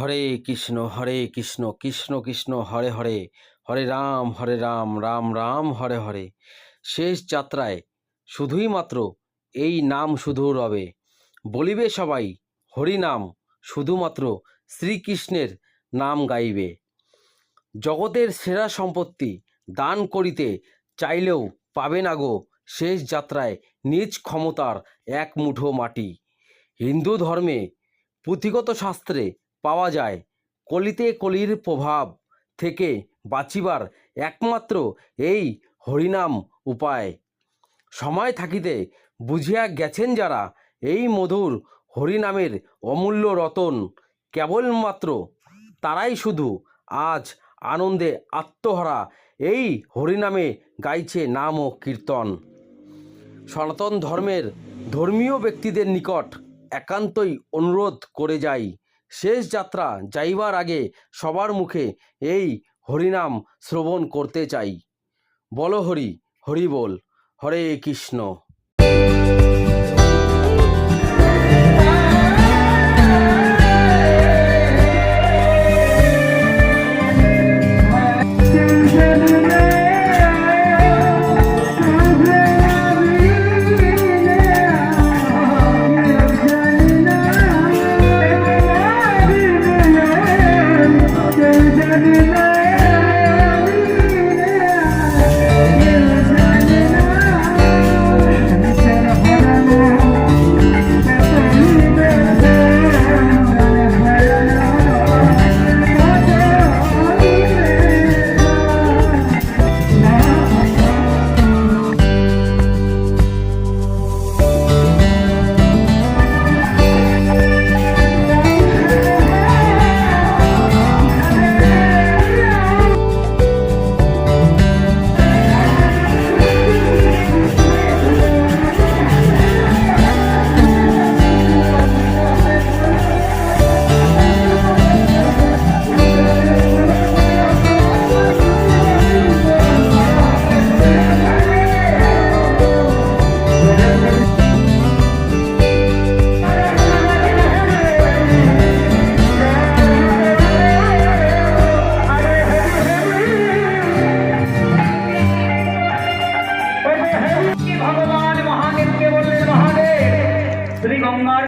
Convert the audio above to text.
হরে কৃষ্ণ হরে কৃষ্ণ কৃষ্ণ কৃষ্ণ, হরে হরে। হরে রাম হরে রাম রাম রাম, হরে হরে। শেষ যাত্রায় শুধুই মাত্র এই নাম শুধু রবে। বলিবে সবাই, হরি নাম শুধুমাত্র শ্রীকৃষ্ণের নাম গাইবে। জগতের সেরা সম্পত্তি দান করিতে চাইলেও পাবে না গো শেষ যাত্রায় নিজ ক্ষমতার এক মুঠো মাটি। হিন্দু ধর্মে পুঁথিগত শাস্ত্রে পাওয়া যায়। কলিতে কলির প্রভাব থেকে বাঁচিবার একমাত্র এই হরিনাম উপায়। সময় থাকিতে বুঝিয়া গেছেন যারা, এই মধুর হরিনামের অমূল্য রতন কেবলমাত্র তারাই শুধু আজ আনন্দে আত্মহারা এই হরিনামে গাইছে নাম ও কীর্তন। সনাতন ধর্মের ধর্মীয় ব্যক্তিদের নিকট একান্তই অনুরোধ করে যাই। শেষ যাত্রা যাইবার আগে সবার মুখে এই হরিনাম শ্রবণ করতে চাই। বল হরি হরি বল, হরে কৃষ্ণ। landmark